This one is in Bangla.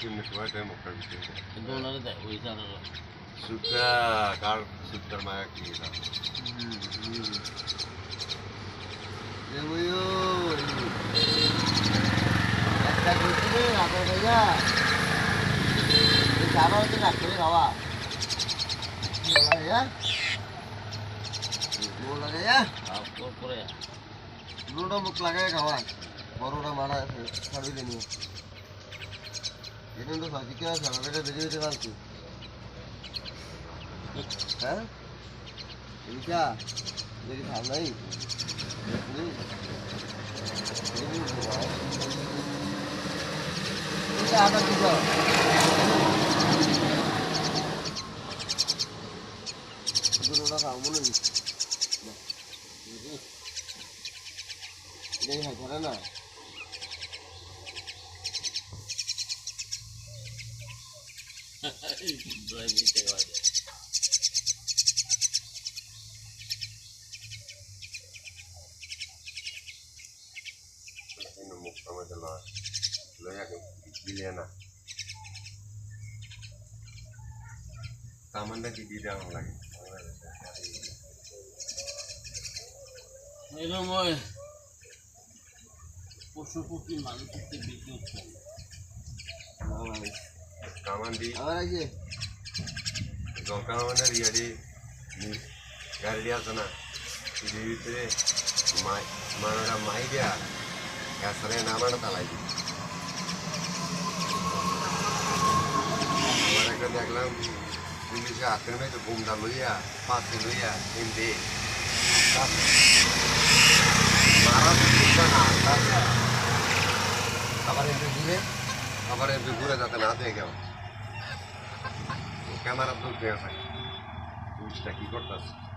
কেমনি সময় টাইম মুখটা ভিতরে কিন্তু ওনারা দেয় ওই জানা সুটটা কার সুটটার মায়া কি এটা একটা করছিলে আবার ভাইয়া এই খাবার হচ্ছে না করে খাওয়া ভাইয়া লাগাইয়া করে দুটো মুখ লাগাই খাওয়া বড়টা মারা ছাড়ি দিনি এটা তো সাজিকে সারাটা বেরিয়ে যেতে পারছি হ্যাঁ? এইটা দেখি এটা আবার কি দুটোটা খাও, মনে হয়, করে না কিন্তু মুখটা মধ্যে লয় লইয়া দিলে না সামানটা কি পশু পক্ষী মানুষের থেকে বেশি উৎপন্ন কামান দি আবার আছে জলকা মানে রিয়াডি গাড়ি আছে না। এটির ভিতরে মানটা মাই দিয়া গাছরে নামাটা তালাই দি আবার একটা দেখলাম পুলিশে হাতের মেয়েছে ঘুমটা লইয়া পাশে লইয়া মারা তো না তাছাড়া আবার এমনি ঘুরে আবার এমনি ঘুরে যাতে না দেখে Câmara do Terra. aqui daqui cortando.